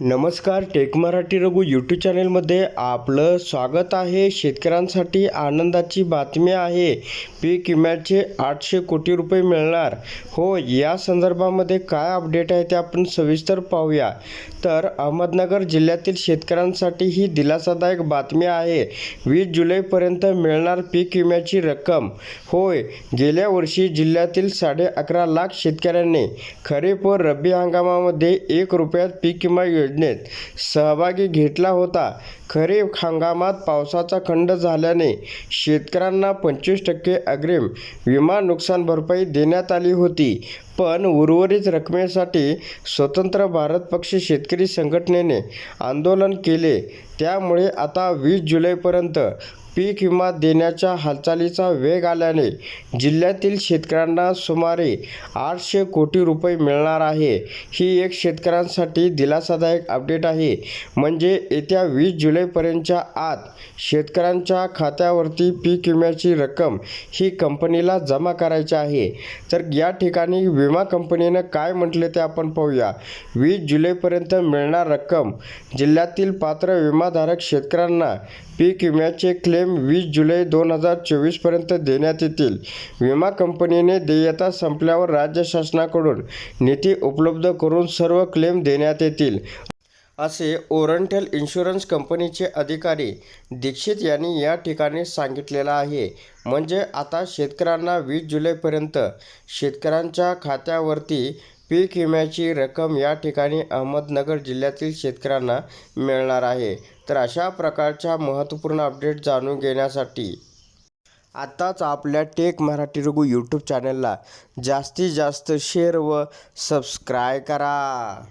नमस्कार tech Marathi Raghu YouTube चॅनेलमध्ये आपलं स्वागत आहे. शेतकऱ्यांसाठी आनंदाची बातमी आहे. पीक विम्याचे आठशे कोटी रुपये मिळणार. हो या संदर्भामध्ये काय अपडेट आहे ते आपण सविस्तर पाहूया. तर अहमदनगर जिल्ह्यातील शेतकऱ्यांसाठी ही दिलासादायक बातमी आहे. वीस जुलैपर्यंत मिळणार पीक विम्याची रक्कम. होय गेल्या वर्षी जिल्ह्यातील साडे अकरा लाख शेतकऱ्यांनी खरीप व रब्बी हंगामामध्ये एक रुपयात पीक विमा योजनेत सहभागी घेतला होता. खरीप हंगामात पावसाचा खंड झाल्याने शेतकऱ्यांना पंचवीस टक्के अग्रिम विमा नुकसान भरपाई देण्यात आली होती. पण उर्वरित रकमेसाठी स्वतंत्र भारत पक्ष शेतकरी संघटनेने आंदोलन केले. त्यामुळे आता वीस जुलैपर्यंत पीक विमा देण्याच्या हालचालीचा वेग आल्याने जिल्ह्यातील शेतकऱ्यांना सुमारे आठशे कोटी रुपये मिळणार आहे. ही एक शेतकऱ्यांसाठी दिलासादायक अपडेट आहे. म्हणजे येत्या वीस जुलैपर्यंतच्या आत शेतकऱ्यांच्या खात्यावरती पीक विम्याची रक्कम ही कंपनीला जमा करायची आहे. तर या ठिकाणी विमा कंपनीनं काय म्हटले ते आपण पाहूया. वीस जुलैपर्यंत मिळणार रक्कम जिल्ह्यातील पात्र विमाधारक शेतकऱ्यांना पीक विम्याचे क्लेम वीस जुलै दोन हजार चोवीसपर्यंत देण्यात येतील. विमा कंपनीने देयता संपल्यावर राज्य शासनाकडून निधी उपलब्ध करून सर्व क्लेम देण्यात येतील. असे ओरंटेल इन्शुरन्स कंपनीचे अधिकारी दीक्षित यांनी या ठिकाणी सांगितलेलं आहे. म्हणजे आता शेतकऱ्यांना वीस जुलैपर्यंत शेतकऱ्यांच्या खात्यावरती पीक विम्याची रक्कम या ठिकाणी अहमदनगर जिल्ह्यातील शेतकऱ्यांना मिळणार आहे. तर अशा प्रकारच्या महत्त्वपूर्ण अपडेट जाणून घेण्यासाठी आत्ताच आपल्या टेक मराठी रघु यूट्यूब चॅनलला जास्तीत जास्त शेअर व सबस्क्राय करा.